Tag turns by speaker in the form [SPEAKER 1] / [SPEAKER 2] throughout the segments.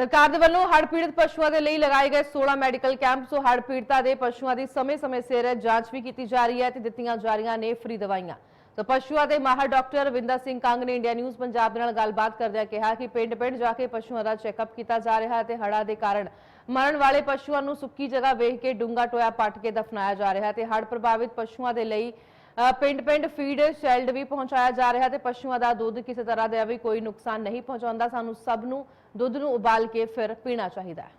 [SPEAKER 1] ਸਰਕਾਰ ਦੇ ਵੱਲੋਂ ਹੜ੍ਹ ਪੀੜਤ ਪਸ਼ੂਆਂ ਦੇ ਲਈ ਲਗਾਏ ਗਏ 16 ਮੈਡੀਕਲ ਕੈਂਪ ਸੋ ਹੜ੍ਹ ਪੀੜਤਾਂ ਦੇ ਪਸ਼ੂਆਂ ਦੀ ਸਮੇਂ-ਸਮੇਂ ਸਿਰ ਜਾਂਚ ਵੀ ਕੀਤੀ ਜਾ ਰਹੀ ਹੈ ਤੇ ਦਿੱਤੀਆਂ ਜਾ ਰਹੀਆਂ ਨੇ ਫ੍ਰੀ ਦਵਾਈਆਂ। ਸੋ ਪਸ਼ੂਆਂ ਦੇ ਮਾਹਰ ਡਾਕਟਰ ਰਵਿੰਦਰ ਸਿੰਘ ਕੰਗ ਨੇ ਇੰਡੀਆ ਨਿਊਜ਼ ਪੰਜਾਬ ਦੇ ਨਾਲ ਗੱਲਬਾਤ ਕਰਦਿਆਂ ਕਿਹਾ ਕਿ ਪਿੰਡ-ਪਿੰਡ ਜਾ ਕੇ ਪਸ਼ੂਆਂ ਦਾ ਚੈੱਕਅਪ ਕੀਤਾ ਜਾ ਰਿਹਾ ਹੈ ਤੇ ਹੜ੍ਹਾਂ ਦੇ ਕਾਰਨ ਮਰਨ ਵਾਲੇ ਪਸ਼ੂਆਂ ਨੂੰ ਸੁੱਕੀ ਜਗ੍ਹਾ ਵੇਖ ਕੇ ਡੂੰਗਾ ਟੋਇਆ ਪੱਟ ਕੇ ਦਫਨਾਇਆ ਜਾ ਰਿਹਾ ਹੈ ਤੇ ਹੜ੍ਹ ਪ੍ਰਭਾਵਿਤ ਪਸ਼ੂਆਂ ਦੇ ਲਈ ਪਿੰਡ-ਪਿੰਡ ਫੀਡ ਸ਼ੈਲਡ ਵੀ ਪਹੁੰਚਾਇਆ ਜਾ ਰਿਹਾ ਤੇ ਪਸ਼ੂਆਂ ਦਾ ਦੁੱਧ ਕਿਸੇ ਤਰ੍ਹਾਂ ਦਾ ਵੀ ਕੋਈ ਨੁਕਸਾਨ ਨਹੀਂ ਪਹੁੰਚਾਉਂਦਾ। ਸਾਨੂੰ ਸਭ ਨੂੰ ਦੁੱਧ ਨੂੰ ਉਬਾਲ ਕੇ ਫਿਰ ਪੀਣਾ ਚਾਹੀਦਾ ਹੈ।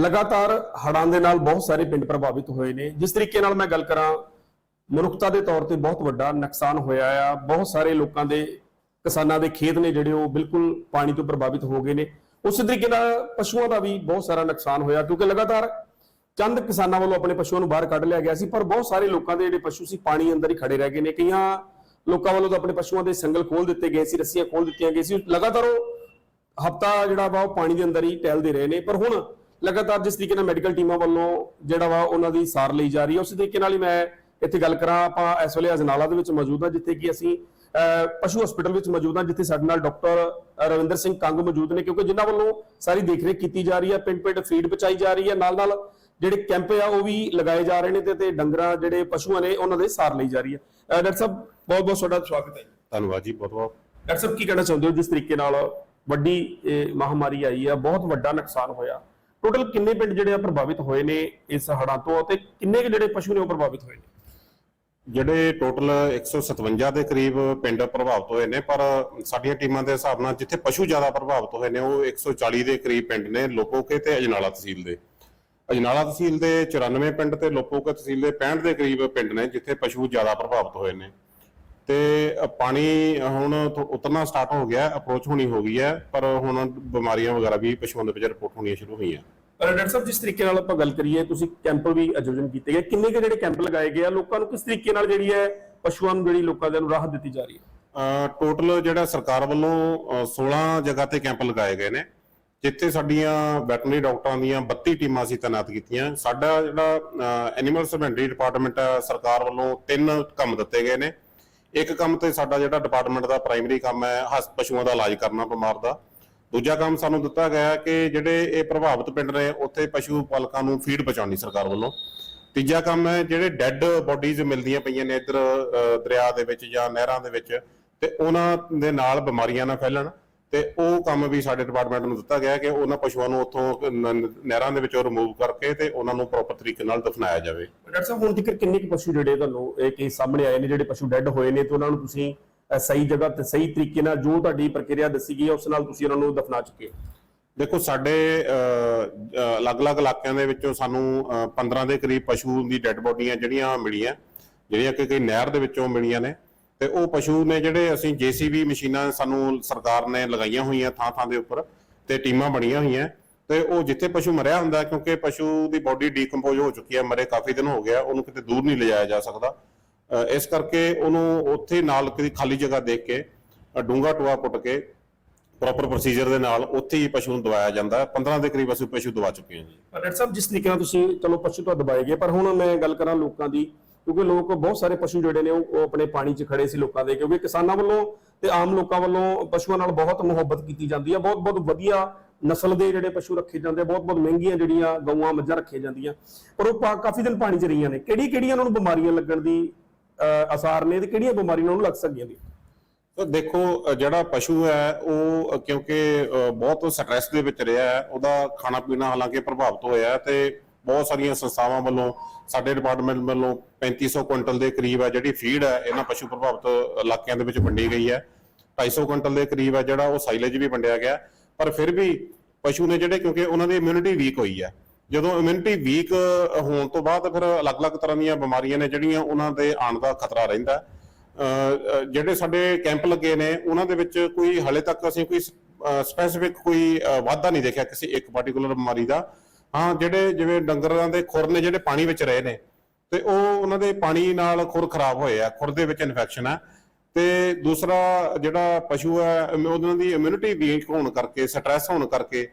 [SPEAKER 2] ਲਗਾਤਾਰ ਹੜ੍ਹਾਂ ਦੇ ਨਾਲ ਬਹੁਤ ਸਾਰੇ ਪਿੰਡ ਪ੍ਰਭਾਵਿਤ ਹੋਏ ਨੇ। ਜਿਸ ਤਰੀਕੇ ਨਾਲ ਮੈਂ ਗੱਲ ਕਰਾਂ, ਮਨੁੱਖਤਾ ਦੇ ਤੌਰ ਤੇ ਬਹੁਤ ਵੱਡਾ ਨੁਕਸਾਨ ਹੋਇਆ ਆ। ਬਹੁਤ ਸਾਰੇ ਲੋਕਾਂ ਦੇ, ਕਿਸਾਨਾਂ ਦੇ ਖੇਤ ਨੇ ਜਿਹੜੇ ਉਹ ਬਿਲਕੁਲ ਪਾਣੀ ਤੋਂ ਪ੍ਰਭਾਵਿਤ ਹੋ ਗਏ ਨੇ। ਉਸੇ ਤਰੀਕੇ ਨਾਲ ਪਸ਼ੂਆਂ ਦਾ ਵੀ ਬਹੁਤ ਸਾਰਾ ਨੁਕਸਾਨ ਹੋਇਆ, ਕਿਉਂਕਿ ਲਗਾਤਾਰ ਚੰਦ ਕਿਸਾਨਾਂ ਵੱਲੋਂ ਆਪਣੇ ਪਸ਼ੂਆਂ ਨੂੰ ਬਾਹਰ ਕੱਢ ਲਿਆ ਗਿਆ ਸੀ ਪਰ ਬਹੁਤ ਸਾਰੇ ਲੋਕਾਂ ਦੇ ਜਿਹੜੇ ਪਸ਼ੂ ਸੀ ਪਾਣੀ ਅੰਦਰ ਹੀ ਖੜੇ ਰਹਿ ਗਏ ਨੇ। ਕਈਆਂ ਲੋਕਾਂ ਵੱਲੋਂ ਤਾਂ ਆਪਣੇ ਪਸ਼ੂਆਂ ਦੇ ਸੰਗਲ ਖੋਲ ਦਿੱਤੇ ਗਏ ਸੀ ਰੱਸੀਆਂ ਖੋਲ ਦਿੱਤੀਆਂ ਗਈਆਂ ਸੀ। ਲਗਾਤਾਰ ਉਹ ਹਫਤਾ ਜਿਹੜਾ ਵਾ ਉਹ ਪਾਣੀ ਦੇ ਅੰਦਰ ਹੀ ਟਹਿਲਦੇ ਰਹੇ ਨੇ। ਪਰ ਹੁਣ ਲਗਾਤਾਰ ਜਿਸ ਤਰੀਕੇ ਨਾਲ ਮੈਡੀਕਲ ਟੀਮਾਂ ਵੱਲੋਂ ਜਿਹੜਾ ਵਾ ਉਹਨਾਂ ਦੀ ਸਾਰ ਲਈ ਜਾ ਰਹੀ ਹੈ ਉਸੇ ਤਰੀਕੇ ਨਾਲ ਹੀ ਮੈਂ ਇੱਥੇ ਗੱਲ ਕਰਾਂ। ਆਪਾਂ ਇਸ ਵੇਲੇ ਅਜਨਾਲਾ ਦੇ ਵਿੱਚ ਮੌਜੂਦ ਹਾਂ ਜਿੱਥੇ ਕਿ ਅਸੀਂ ਅਹ, ਪਸ਼ੂ ਹਸਪੀਟਲ ਵਿੱਚ ਮੌਜੂਦ ਹਾਂ ਜਿੱਥੇ ਸਾਡੇ ਨਾਲ ਡਾਕਟਰ ਰਵਿੰਦਰ ਸਿੰਘ ਕੰਗ ਮੌਜੂਦ ਨੇ ਕਿਉਂਕਿ ਜਿਨ੍ਹਾਂ ਵੱਲੋਂ ਸਾਰੀ ਦੇਖਰੇਖ ਕੀਤੀ ਜਾ ਰਹੀ ਹੈ ਪਿੰਡ ਪਿੰਡ ਫੀਡ ਪਹੁੰਚਾਈ ਜਾ ਰਹੀ ਹੈ। ਨਾਲ ਨਾਲ ਜਿਹੜੇ ਕੈਂਪ ਆ ਉਹ ਵੀ ਲਗਾਏ ਜਾ ਰਹੇ ਨੇ ਤੇ ਤੇ ਡੰਗਰਾਂ ਜਿਹੜੇ ਪਸ਼ੂਆਂ ਨੇ ਉਹਨਾਂ ਦੇ ਸਾਰ ਲਈ ਜਾ ਰਹੀ ਹੈ। ਡਾਕਟਰ ਸਾਹਿਬ ਬਹੁਤ ਬਹੁਤ ਤੁਹਾਡਾ ਸਵਾਗਤ ਹੈ।
[SPEAKER 3] ਧੰਨਵਾਦ ਜੀ ਬਹੁਤ ਬਹੁਤ।
[SPEAKER 2] ਡਾਕਟਰ ਸਾਹਿਬ ਕੀ ਕਹਿਣਾ ਚਾਹੁੰਦੇ ਹੋ? ਜਿਸ ਤਰੀਕੇ ਨਾਲ ਵੱਡੀ ਮਹਾਮਾਰੀ ਆਈ ਆ ਬਹੁਤ ਵੱਡਾ ਨੁਕਸਾਨ ਹੋਇਆ। ਟੋਟਲ ਕਿੰਨੇ ਪਿੰਡ ਜਿਹੜੇ ਆ ਪ੍ਰਭਾਵਿਤ ਹੋਏ ਨੇ ਇਸ ਹੜ੍ਹਾਂ ਤੋਂ ਤੇ ਕਿੰਨੇ ਕੁ ਜਿਹੜੇ ਪਸ਼ੂ ਨੇ ਉਹ ਪ੍ਰਭਾਵਿਤ ਹੋਏ ਨੇ?
[SPEAKER 3] ਜਿਹੜੇ ਟੋਟਲ 157 ਦੇ ਕਰੀਬ ਪਿੰਡ ਪ੍ਰਭਾਵਿਤ ਹੋਏ ਨੇ ਪਰ ਸਾਡੀਆਂ ਟੀਮਾਂ ਦੇ ਹਿਸਾਬ ਨਾਲ ਜਿੱਥੇ ਪਸ਼ੂ ਜ਼ਿਆਦਾ ਪ੍ਰਭਾਵਿਤ ਹੋਏ ਨੇ ਉਹ 140 ਦੇ ਕਰੀਬ ਪਿੰਡ ਨੇ ਲੋਪੋਕੇ ਤੇ ਅਜਨਾਲਾ ਤਹਿਸੀਲ ਦੇ। ਅਜਨਾਲਾ ਤਹਿਸੀਲ ਦੇ 94 ਪਿੰਡ ਤੇ ਲੋਪੋਕੇ ਤਹਿਸੀਲ ਦੇ 65 ਦੇ ਕਰੀਬ ਪਿੰਡ ਨੇ ਜਿੱਥੇ ਪਸ਼ੂ ਜ਼ਿਆਦਾ ਪ੍ਰਭਾਵਿਤ ਹੋਏ ਨੇ। ਤੇ ਪਾਣੀ ਹੁਣ ਉਤਰਨਾ ਸਟਾਰਟ ਹੋ ਗਿਆ ਅਪਰੋਚ ਹੋਣੀ ਹੋ ਗਈ ਹੈ ਪਰ ਹੁਣ ਬਿਮਾਰੀਆਂ ਵਗੈਰਾ ਵੀ ਪਸ਼ੂਆਂ ਦੇ ਵਿੱਚ ਰਿਪੋਰਟ ਹੋਣੀਆਂ ਸ਼ੁਰੂ ਹੋਈਆਂ।
[SPEAKER 2] ਪਰ ਡਾਕਟਰ ਸਾਹਿਬ ਜਿਸ ਤਰੀਕੇ ਨਾਲ ਆਪਾਂ ਗੱਲ ਕਰੀਏ ਤੁਸੀਂ ਕੈਂਪ ਵੀ ਆਯੋਜਨ ਕੀਤੇ ਗਏ ਕਿੰਨੇ ਕੁ ਜਿਹੜੇ ਕੈਂਪ ਲਗਾਏ ਗਏ ਆ ਲੋਕਾਂ ਨੂੰ ਕਿਸ ਤਰੀਕੇ ਨਾਲ ਜਿਹੜੀ ਹੈ ਪਸ਼ੂਆਂ ਨੂੰ ਜਿਹੜੀ ਲੋਕਾਂ ਦੇ ਨੂੰ ਰਾਹਤ ਦਿੱਤੀ ਜਾ ਰਹੀ ਹੈ?
[SPEAKER 3] ਟੋਟਲ ਜਿਹੜਾ ਸਰਕਾਰ ਵੱਲੋਂ ਅ, 16 ਜਗ੍ਹਾ ਤੇ ਕੈਂਪ ਲਗਾਏ ਗਏ ਨੇ। ਜਿੱਥੇ ਸਾਡੀਆਂ ਵੈਟਰਨਰੀ ਡਾਕਟਰਾਂ ਦੀਆਂ 32 ਟੀਮਾਂ ਅਸੀਂ ਤਾਇਨਾਤ ਕੀਤੀਆਂ, ਸਾਡਾ ਜਿਹੜਾ ਐਨੀਮਲ ਹਸਬੈਂਡਰੀ ਡਿਪਾਰਟਮੈਂਟ ਹੈ, ਸਰਕਾਰ ਵੱਲੋਂ ਤਿੰਨ ਕੰਮ ਦਿੱਤੇ ਗਏ ਨੇ। ਇੱਕ ਕੰਮ ਤੇ ਸਾਡਾ ਜਿਹੜਾ ਡਿਪਾਰਟਮੈਂਟ ਦਾ ਪ੍ਰਾਇਮਰੀ ਕੰਮ ਹੈ, ਹਸ, ਪਸ਼ੂਆਂ ਦਾ ਇਲਾਜ ਕਰਨਾ, ਬਿਮਾਰ ਦਾ। ਦੂਜਾ ਕੰਮ ਸਾਨੂੰ ਦਿੱਤਾ ਗਿਆ ਕਿ ਜਿਹੜੇ ਇਹ ਪ੍ਰਭਾਵਿਤ ਪਿੰਡ ਨੇ, ਉੱਥੇ ਪਸ਼ੂ ਪਾਲਕਾਂ ਨੂੰ ਫੀਡ ਪਹੁੰਚਾਉਣੀ ਸਰਕਾਰ ਵੱਲੋਂ। ਤੀਜਾ ਕੰਮ ਹੈ, ਜਿਹੜੇ ਡੈੱਡ ਬੋਡੀਜ਼ ਮਿਲਦੀਆਂ ਪਈਆਂ ਨੇ ਇੱਧਰ ਦਰਿਆ ਦੇ ਵਿੱਚ ਜਾਂ ਨਹਿਰਾਂ ਦੇ ਵਿੱਚ, ਤੇ ਉਹਨਾਂ ਦੇ ਨਾਲ ਬਿਮਾਰੀਆਂ ਨਾ ਫੈਲਣ। ਤੇ ਉਹ ਕੰਮ ਵੀ ਸਾਡੇ ਡਿਪਾਰਟਮੈਂਟ ਨੂੰ ਦਿੱਤਾ ਗਿਆ ਕਿ ਉਹਨਾਂ ਪਸ਼ੂਆਂ ਨੂੰ ਉੱਥੋਂ ਨ- ਨਹਿਰਾਂ ਦੇ ਵਿੱਚੋਂ ਰਿਮੂਵ ਕਰਕੇ ਤੇ ਉਹਨਾਂ ਨੂੰ ਪ੍ਰੋਪਰ ਤਰੀਕੇ ਨਾਲ ਦਫਨਾਇਆ ਜਾਵੇ।
[SPEAKER 2] ਡਾਕਟਰ ਸਾਹਿਬ ਹੁਣ ਤੱਕ ਕਿੰਨੇ ਕੁ ਪਸ਼ੂ ਜਿਹੜੇ ਤੁਹਾਨੂੰ ਇਹ ਕੇਸ ਸਾਹਮਣੇ ਆਏ ਨੇ ਜਿਹੜੇ ਪਸ਼ੂ ਡੈੱਡ ਹੋਏ ਨੇ ਤੇ ਉਹਨਾਂ ਨੂੰ ਤੁਸੀਂ ਅਹ, ਸਹੀ ਜਗ੍ਹਾ ਤੇ ਸਹੀ ਤਰੀਕੇ ਨਾਲ ਜੋ ਤੁਹਾਡੀ ਪ੍ਰਕਿਰਿਆ ਦੱਸੀ ਗਈ ਹੈ ਉਸ ਨਾਲ ਤੁਸੀਂ ਉਹਨਾਂ ਨੂੰ ਦਫਨਾ ਚੁੱਕੇ ਹੋ?
[SPEAKER 3] ਦੇਖੋ ਸਾਡੇ ਅਲੱਗ-ਅਲੱਗ ਇਲਾਕਿਆਂ ਦੇ ਵਿੱਚੋਂ ਸਾਨੂੰ ਅ, 15 ਦੇ ਕਰੀਬ ਪਸ਼ੂ ਦੀ ਡੈੱਡ ਬੋਡੀਆਂ ਜਿਹੜੀਆਂ ਮਿਲੀਆਂ ਜਿਹੜੀਆਂ ਕਿ ਕੋਈ ਨਹਿਰ ਦੇ ਵਿੱਚੋਂ ਮਿਲੀਆਂ ਨੇ। ਤੇ ਉਹ ਪਸ਼ੂ ਨੇ ਜਿਹੜੇ ਅਸੀਂ ਜੀਸੀਬੀ ਮਸ਼ੀਨਾਂ ਸਾਨੂੰ ਸਰਕਾਰ ਨੇ ਲਗਾਈਆਂ ਹੋਈਆਂ ਥਾਂ-ਥਾਂ ਦੇ ਉੱਪਰ ਤੇ ਟੀਮਾਂ ਬਣੀਆਂ ਹੋਈਆਂ। ਤੇ ਉਹ ਜਿੱਥੇ ਪਸ਼ੂ ਮਰਿਆ ਹੁੰਦਾ ਕਿਉਂਕਿ ਪਸ਼ੂ ਦੀ ਬੋਡੀ ਡੀਕੰਪੋਜ਼ ਹੋ ਚੁੱਕੀ ਹੈ ਮਰੇ ਕਾਫੀ ਦਿਨ ਹੋ ਗਿਆ ਉਹਨੂੰ ਕਿਤੇ ਦੂਰ ਨਹੀਂ ਲਿਜਾਇਆ ਜਾ ਸਕਦਾ। ਇਸ ਕਰਕੇ ਉਹਨੂੰ ਉੱਥੇ ਨਾਲ ਕਿਤੇ ਖਾਲੀ ਜਗ੍ਹਾ ਦੇਖ ਕੇ ਅ, ਟੋਆ ਪੁੱਟ ਕੇ ਪ੍ਰੋਪਰ ਪ੍ਰੋਸੀਜਰ ਦੇ ਨਾਲ ਉੱਥੇ ਹੀ ਪਸ਼ੂ ਨੂੰ ਦਵਾਇਆ ਜਾਂਦਾ। ਹੈ 15 ਦੇ ਕਰੀਬ ਅਸੀਂ ਪਸ਼ੂ ਦਵਾ ਚੁੱਕੇ ਹਾਂ ਜੀ।
[SPEAKER 2] ਡਾਕਟਰ ਸਾਹਿਬ ਜਿਸ ਤਰੀਕੇ ਨਾਲ ਤੁਸੀਂ ਚਲੋ ਪਸ਼ੂ ਤਾਂ ਦਵਾਏ ਗਏ ਪਰ ਹੁਣ ਮੈਂ ਗੱਲ ਕਰਾਂ ਲੋਕਾਂ ਦੀ ਕਿਉਂਕਿ ਲੋਕ ਬਹੁਤ ਸਾਰੇ ਪਸ਼ੂ ਜਿਹੜੇ ਨੇ ਉਹ ਆਪਣੇ ਪਾਣੀ 'ਚ ਖੜੇ ਸੀ ਲੋਕਾਂ ਦੇ ਕਿਉਂਕਿ ਕਿਸਾਨਾਂ ਵੱਲੋਂ ਤੇ ਆਮ ਲੋਕਾਂ ਵੱਲੋਂ ਪਸ਼ੂਆਂ ਨਾਲ ਬਹੁਤ ਮੁਹੱਬਤ ਕੀਤੀ ਜਾਂਦੀ ਹੈ ਬਹੁਤ ਬਹੁਤ ਵਧੀਆ ਨਸਲ ਦੇ ਜਿਹੜੇ ਪਸ਼ੂ ਰੱਖੇ ਜਾਂਦੇ ਬਹੁਤ ਬਹੁਤ ਮਹਿੰਗੀਆਂ ਜਿਹੜੀਆਂ ਗਊਆਂ ਮੱਝਾਂ ਰੱਖੀਆਂ ਜਾਂਦੀਆਂ। ਪਰ ਉਹ ਪਾ- ਕਾਫੀ ਦਿਨ ਪਾਣੀ 'ਚ ਰਹੀਆਂ ਨੇ। ਕਿਹੜੀ ਕਿਹੜੀਆਂ ਉਹਨਾਂ ਨੂੰ ਬਿਮਾਰੀਆਂ ਲੱਗਣ ਦੀ ਅਹ, ਆਸਾਰ ਨੇ ਤੇ ਕਿਹੜੀਆਂ ਬਿਮਾਰੀਆਂ ਉਹਨਾਂ ਨੂੰ ਲੱਗ ਸਕਦੀਆਂ ਨੇ?
[SPEAKER 3] ਤਾਂ ਦੇਖੋ ਜਿਹੜਾ ਪਸ਼ੂ ਹੈ ਉਹ ਕਿਉਂਕਿ ਬਹੁਤ ਸਟ੍ਰੈਸ ਦੇ ਵਿੱਚ ਰਿਹਾ ਹੈ ਉਹਦਾ ਖਾਣਾ ਪੀਣਾ ਹਾਲਾਂਕਿ ਪ੍ਰਭਾਵਿਤ ਹੋਇਆ ਹੈ ਤੇ ਬਹੁਤ ਸਾਰੀਆਂ ਸੰਸਥਾਵਾਂ ਵੱਲੋਂ, ਸਾਡੇ ਡਿਪਾਰਟਮੈਂਟ ਵੱਲੋਂ 3500 ਕੁਇੰਟਲ ਦੇ ਕਰੀਬ ਹੈ ਜਿਹੜੀ ਫੀਡ ਹੈ, ਇਹਨਾਂ ਪਸ਼ੂ ਪ੍ਰਭਾਵਿਤ ਇਲਾਕਿਆਂ ਦੇ ਵਿੱਚ ਵੰਡੀ ਗਈ ਹੈ। 250 ਕੁਇੰਟਲ ਦੇ ਕਰੀਬ ਹੈ ਜਿਹੜਾ ਉਹ ਸਾਈਲੇਜ ਵੀ ਵੰਡਿਆ ਗਿਆ। ਪਰ ਫਿਰ ਵੀ ਪਸ਼ੂ ਨੇ ਜਿਹੜੇ, ਕਿਉਂਕਿ ਉਹਨਾਂ ਦੀ ਇਮਿਊਨਿਟੀ ਵੀਕ ਹੋਈ ਹੈ। ਜਦੋਂ ਇਮਿਊਨਿਟੀ ਵੀਕ ਹੋਣ ਤੋਂ ਬਾਅਦ ਫਿਰ ਅਲੱਗ-ਅਲੱਗ ਤਰ੍ਹਾਂ ਦੀਆਂ ਬਿਮਾਰੀਆਂ ਨੇ ਜਿਹੜੀਆਂ ਉਹਨਾਂ ਦੇ ਆਉਣ ਦਾ ਖਤਰਾ ਰਹਿੰਦਾ। ਜਿਹੜੇ ਸਾਡੇ ਕੈਂਪ ਲੱਗੇ ਨੇ, ਉਹਨਾਂ ਦੇ ਵਿੱਚ ਕੋਈ ਹਲੇ ਤੱਕ ਅਸੀਂ ਕੋਈ ਸਪੈਸੀਫਿਕ ਕੋਈ ਵਾਧਾ ਨਹੀਂ ਦੇਖਿਆ ਕਿਸੇ ਇੱਕ ਪਾਰਟਿਕੂਲਰ ਬਿਮਾਰੀ ਦਾ। ਹਾਂ, ਜਿਹੜੇ ਜਿਵੇਂ ਡੰਗਰਾਂ ਦੇ ਖੁਰ ਨੇ ਜਿਹੜੇ ਪਾਣੀ ਵਿੱਚ ਰਹੇ ਨੇ, ਤੇ ਉਹ ਉਹਨਾਂ ਦੇ ਪਾਣੀ ਨਾਲ ਖੁਰ ਖਰਾਬ ਹੋਏ ਆ, ਖੁਰ ਦੇ ਵਿੱਚ ਇਨਫੈਕਸ਼ਨ ਹੈ ਤੇ ਦੂਸਰਾ ਜਿਹੜਾ ਪਸ਼ੂ ਹੈ ਉਹਨਾਂ ਦੀ ਇਮਿਊਨਿਟੀ ਵੀਕ ਹੋਣ ਕਰਕੇ ਸਟ੍ਰੈਸ ਹੋਣ ਕਰਕੇ,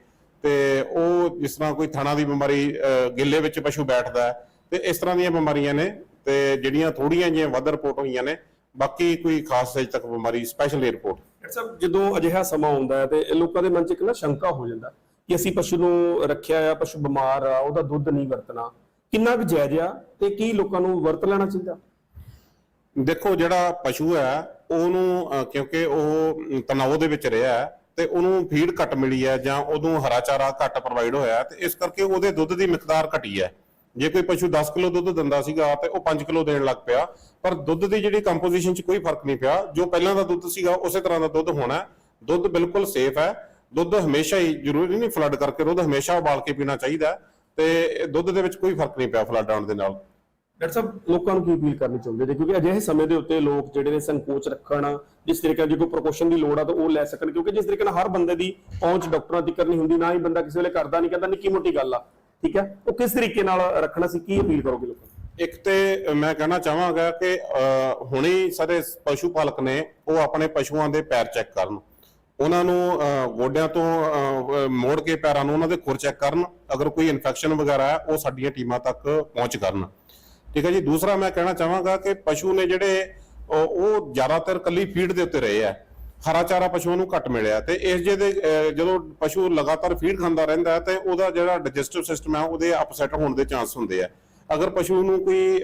[SPEAKER 3] ਤੇ ਉਹ ਜਿਸ ਤਰ੍ਹਾਂ ਕੋਈ ਥਣਾ ਦੀ ਬਿਮਾਰੀ ਗਿੱਲੇ ਵਿੱਚ ਪਸ਼ੂ ਬੈਠਦਾ ਤੇ ਇਸ ਤਰ੍ਹਾਂ ਦੀਆਂ ਬਿਮਾਰੀਆਂ ਨੇ, ਤੇ ਜਿਹੜੀਆਂ ਥੋੜੀਆਂ ਜਿਹੀਆਂ ਵੱਧ ਰਿਪੋਰਟ ਹੋਈਆਂ ਨੇ, ਬਾਕੀ ਕੋਈ ਖਾਸ ਅਜੇ ਤੱਕ ਬਿਮਾਰੀ ਸਪੈਸ਼ਲ ਰਿਪੋਰਟ।
[SPEAKER 2] ਡਾਕਟਰ ਜਦੋਂ ਅਜਿਹਾ ਸਮਾਂ ਆਉਂਦਾ ਹੈ, ਤੇ ਲੋਕਾਂ ਦੇ ਮਨ 'ਚ ਇੱਕ ਨਾ ਸ਼ੰਕਾ ਹੋ ਜਾਂਦਾ। ਕਿ ਅਸੀਂ ਪਸ਼ੂ ਨੂੰ ਰੱਖਿਆ ਆ, ਪਸ਼ੂ ਬਿਮਾਰ ਆ, ਉਹਦਾ ਦੁੱਧ ਨਹੀਂ ਵਰਤਣਾ। ਕਿੰਨਾ ਕੁ ਜਾਇਜ਼ ਆ ਤੇ ਕੀ ਲੋਕਾਂ ਨੂੰ ਵਰਤ ਲੈਣਾ ਚਾਹੀਦਾ?
[SPEAKER 3] ਦੇਖੋ, ਜਿਹੜਾ ਪਸ਼ੂ ਹੈ ਉਹਨੂੰ ਕਿਉਂਕਿ ਉਹ ਤਣਾਅ ਦੇ ਵਿੱਚ ਰਿਹਾ ਹੈ ਤੇ ਉਹਨੂੰ ਫੀਡ ਘੱਟ ਮਿਲੀ ਹੈ ਜਾਂ ਉਹਨੂੰ ਹਰਾ ਚਾਰਾ ਘੱਟ ਪ੍ਰੋਵਾਈਡ ਹੋਇਆ ਤੇ ਇਸ ਕਰਕੇ ਉਹਦੇ ਦੁੱਧ ਦੀ ਮਿਕਦਾਰ ਘਟੀ ਹੈ। ਜੇ ਕੋਈ ਪਸ਼ੂ 10 ਕਿਲੋ ਦੁੱਧ ਦਿੰਦਾ ਸੀਗਾ ਤੇ ਉਹ 5 ਕਿਲੋ ਦੇਣ ਲੱਗ ਪਿਆ, ਪਰ ਦੁੱਧ ਦੀ ਜਿਹੜੀ ਕੰਪੋਜੀਸ਼ਨ 'ਚ ਕੋਈ ਫ਼ਰਕ ਨਹੀਂ ਪਿਆ। ਜੋ ਪਹਿਲਾਂ ਦਾ ਦੁੱਧ ਸੀਗਾ, ਉਸੇ ਤਰ੍ਹਾਂ ਦਾ ਦੁੱਧ ਹੋਣਾ ਦੁੱਧ ਬਿਲਕੁਲ ਸੇਫ ਹੈ। ਦੁੱਧ ਹਮੇਸ਼ਾ ਹੀ ਜ਼ਰੂਰੀ ਨਹੀਂ ਫਲੱਡ ਕਰਕੇ ਦੁੱਧ ਹਮੇਸ਼ਾ ਉਬਾਲ ਕੇ ਪੀਣਾ ਚਾਹੀਦਾ ਤੇ ਦੁੱਧ ਦੇ ਵਿੱਚ ਕੋਈ ਫ਼ਰਕ ਨਹੀਂ ਪਿਆ ਫਲੱਡ ਆਉਣ ਦੇ ਨਾਲ।
[SPEAKER 2] ਡਾਕਟਰ ਸਾਹਿਬ ਲੋਕਾਂ ਨੂੰ ਕੀ ਅਪੀਲ ਕਰਨੀ ਚਾਹੁੰਦੇ ਨੇ? ਕਿਉਂਕਿ ਅਜਿਹੇ ਸਮੇਂ ਦੇ ਉੱਤੇ ਲੋਕ ਜਿਹੜੇ ਨੇ ਸੰਕੋਚ ਰੱਖਣ ਜਿਸ ਤਰੀਕੇ ਨਾਲ ਜੇ ਕੋਈ ਪ੍ਰੋਕੋਸ਼ਨ ਦੀ ਲੋੜ ਆ ਤਾਂ ਉਹ ਲੈ ਸਕਣ ਕਿਉਂਕਿ ਜਿਸ ਤਰੀਕੇ ਨਾਲ ਹਰ ਬੰਦੇ ਦੀ ਪਹੁੰਚ ਡਾਕਟਰਾਂ ਤੱਕ ਨਹੀਂ ਹੁੰਦੀ ਨਾ ਹੀ ਬੰਦਾ ਕਿਸੇ ਵੇਲੇ ਕਰਦਾ ਨਹੀਂ ਕਹਿੰਦਾ ਨਿੱਕੀ ਮੋਟੀ ਗੱਲ ਆ ਠੀਕ ਹੈ? ਉਹ ਕਿਸ ਤਰੀਕੇ ਨਾਲ ਰੱਖਣਾ ਸੀ? ਕੀ ਅਪੀਲ ਕਰੋਗੇ ਲੋਕਾਂ ਨੂੰ?
[SPEAKER 3] ਇੱਕ ਤੇ ਮੈਂ ਕਹਿਣਾ ਚਾਹਾਂਗਾ ਕਿ ਹੁਣੇ ਸਾਰੇ ਪਸ਼ੂ ਪਾਲਕ ਨੇ ਉਹ ਆਪਣੇ ਪਸ਼ੂਆਂ ਦੇ ਪੈਰ ਚੈੱਕ ਕਰਨ। ਉਹਨਾਂ ਨੂੰ ਗੋਡਿਆਂ ਤੋਂ ਮੋੜ ਕੇ ਪੈਰਾਂ ਨੂੰ ਉਹਨਾਂ ਦੇ ਖੁਰ ਚੈੱਕ ਕਰਨ, ਅਗਰ ਕੋਈ ਇਨਫੈਕਸ਼ਨ ਵਗੈਰਾ ਹੈ, ਉਹ ਸਾਡੀਆਂ ਟੀਮਾਂ ਤੱਕ ਪਹੁੰਚ ਕਰਨ। ਠੀਕ ਹੈ ਜੀ? ਦੂਸਰਾ ਮੈਂ ਕਹਿਣਾ ਚਾਹਾਂਗਾ ਕਿ ਪਸ਼ੂ ਨੇ ਜਿਹੜੇ ਉਹ ਜ਼ਿਆਦਾਤਰ ਕੱਲੀ ਫੀਡ ਦੇ ਉੱਤੇ ਰਹੇ ਆ ਹਰਾ ਚਾਰਾ ਪਸ਼ੂਆਂ ਨੂੰ ਘੱਟ ਮਿਲਿਆ ਤੇ ਇਸ ਜੇ ਦੇ ਜਦੋਂ ਪਸ਼ੂ ਲਗਾਤਾਰ ਫੀਡ ਖਾਂਦਾ ਰਹਿੰਦਾ ਹੈ ਤੇ ਉਹਦਾ ਜਿਹੜਾ ਡਾਈਜੈਸਟਿਵ ਸਿਸਟਮ ਹੈ, ਉਹਦੇ ਅਪਸੈਟ ਹੋਣ ਦੇ ਚਾਂਸ ਹੁੰਦੇ ਆ ਅਗਰ ਪਸ਼ੂ ਨੂੰ ਕੋਈ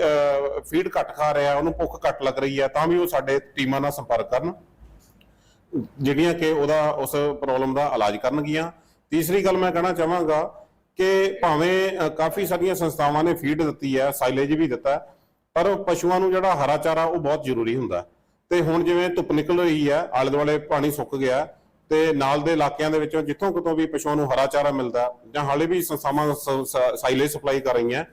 [SPEAKER 3] ਫੀਡ ਘੱਟ ਖਾ ਰਿਹਾ ਉਹਨੂੰ ਭੁੱਖ ਘੱਟ ਲੱਗ ਰਹੀ ਹੈ, ਤਾਂ ਵੀ ਉਹ ਸਾਡੇ ਟੀਮਾਂ ਨਾਲ ਸੰਪਰਕ ਕਰਨ। ਜਿਹੜੀਆਂ ਕਿ ਉਹਦਾ ਉਸ ਪ੍ਰੋਬਲਮ ਦਾ ਇਲਾਜ ਕਰਨਗੀਆਂ। ਤੀਸਰੀ ਗੱਲ ਮੈਂ ਕਹਿਣਾ ਚਾਹਾਂਗਾ ਕਿ ਭਾਵੇਂ ਕਾਫੀ ਸਾਰੀਆਂ ਸੰਸਥਾਵਾਂ ਨੇ ਫੀਡ ਦਿੱਤੀ ਹੈ ਸਾਈਲੇਜ ਵੀ ਦਿੱਤਾ ਪਰ ਪਸ਼ੂਆਂ ਨੂੰ ਜਿਹੜਾ ਹਰਾ ਚਾਰਾ ਉਹ ਬਹੁਤ ਜ਼ਰੂਰੀ ਹੁੰਦਾ ਤੇ ਹੁਣ ਜਿਵੇਂ ਧੁੱਪ ਨਿਕਲ ਰਹੀ ਹੈ ਆਲੇ ਦੁਆਲੇ ਪਾਣੀ ਸੁੱਕ ਗਿਆ ਤੇ ਨਾਲ ਦੇ ਇਲਾਕਿਆਂ ਦੇ ਵਿੱਚੋਂ ਜਿੱਥੋਂ ਕਿਤੋਂ ਵੀ ਪਸ਼ੂਆਂ ਨੂੰ ਹਰਾ ਚਾਰਾ ਮਿਲਦਾ ਜਾਂ ਹਾਲੇ ਵੀ ਸੰਸਥਾਵਾਂ ਸਾਈਲੇਜ ਸਪਲਾਈ ਕਰ ਰਹੀਆਂ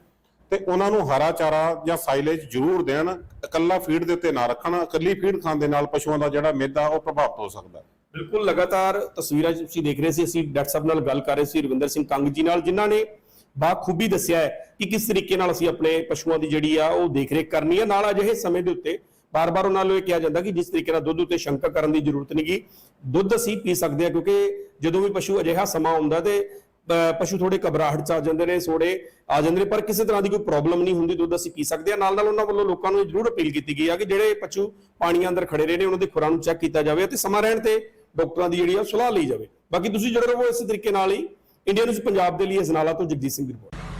[SPEAKER 3] ਤੇ ਉਹਨਾਂ ਨੂੰ ਹਰਾ ਚਾਰਾ ਜਾਂ ਸਾਈਲੇਜ ਜ਼ਰੂਰ ਦੇਣ, ਇਕੱਲਾ ਫੀਡ ਦੇ ਉੱਤੇ ਨਾ ਰੱਖਣ, ਇਕੱਲੀ ਫੀਡ ਖਾਣ ਦੇ ਨਾਲ ਪਸ਼ੂਆਂ ਦਾ ਜਿਹੜਾ ਮਿੱਦਾ, ਉਹ ਪ੍ਰਭਾਵਿਤ ਹੋ ਸਕਦਾ
[SPEAKER 2] ਬਿਲਕੁਲ, ਲਗਾਤਾਰ ਤਸਵੀਰਾਂ ਤੁਸੀਂ ਦੇਖ ਰਹੇ ਸੀ, ਅਸੀਂ ਡਾਕਟਰ ਸਾਹਿਬ ਨਾਲ ਗੱਲ ਕਰ ਰਹੇ ਸੀ, ਰਵਿੰਦਰ ਸਿੰਘ ਕੰਗ ਜੀ ਨਾਲ, ਜਿਨ੍ਹਾਂ ਨੇ ਬਾਖੂਬੀ ਦੱਸਿਆ ਹੈ ਕਿ ਕਿਸ ਤਰੀਕੇ ਨਾਲ ਅਸੀਂ ਆਪਣੇ ਪਸ਼ੂਆਂ ਦੀ ਜਿਹੜੀ ਆ, ਉਹ ਦੇਖਰੇਖ ਕਰਨੀ ਹੈ। ਨਾਲ ਅਜਿਹੇ ਸਮੇਂ ਦੇ ਉੱਤੇ ਬਾਰ-ਬਾਰ ਉਹਨਾਂ ਨੂੰ ਇਹ ਕਿਹਾ ਜਾਂਦਾ ਕਿ ਜਿਸ ਤਰੀਕੇ ਨਾਲ ਦੁੱਧ ਉੱਤੇ ਸ਼ੰਕਾ ਕਰਨ ਦੀ ਜ਼ਰੂਰਤ ਨਹੀਂਗੀ ਦੁੱਧ ਅਸੀਂ ਪੀ ਸਕਦੇ ਹਾਂ, ਕਿਉਂਕਿ ਜਦੋਂ ਵੀ ਪਸ਼ੂ ਅਜਿਹਾ ਸਮਾਂ ਹੁੰਦਾ ਤੇ ਪਸ਼ੂ ਥੋੜੇ ਘਬਰਾਹਟ ਚ ਆ ਜਾਂਦੇ ਨੇ, ਸੋੜੇ ਆ ਜਾਂਦੇ ਨੇ, ਪਰ ਕਿਸੇ ਤਰ੍ਹਾਂ ਦੀ ਕੋਈ ਪ੍ਰੋਬਲਮ ਨਹੀਂ ਹੁੰਦੀ, ਦੁੱਧ ਅਸੀਂ ਪੀ ਸਕਦੇ ਹਾਂ। ਨਾਲ ਨਾਲ ਉਹਨਾਂ ਵੱਲੋਂ ਲੋਕਾਂ ਨੂੰ ਜ਼ਰੂਰ ਅਪੀਲ ਕੀਤੀ ਗਈ ਆ ਕਿ ਜਿਹੜੇ ਪਸ਼ੂ ਪਾਣੀਆਂ ਅੰਦਰ ਖੜੇ ਰਹੇ ਨੇ ਉਹਨਾਂ ਦੀ ਖੁਰਾਂ ਨੂੰ ਚੈੱਕ ਕੀਤਾ ਜਾਵੇ ਅਤੇ ਸਮਾਂ ਰਹਿਣ ਤੇ ਡਾਕਟਰਾਂ ਦੀ ਜਿਹੜੀ ਆ ਸਲਾਹ ਲਈ ਜਾਵੇ। ਬਾਕੀ ਤੁਸੀਂ ਜਿਹੜੇ ਰਹੋ ਇਸੇ ਤਰੀਕੇ ਨਾਲ ਹੀ। ਇੰਡੀਆ ਨਿਊਜ਼ ਪੰਜਾਬ ਦੇ ਲਈ ਅਜਨਾਲਾ ਤੋਂ ਜਗਜੀਤ ਸਿੰਘ ਦੀ ਰਿਪੋਰਟ।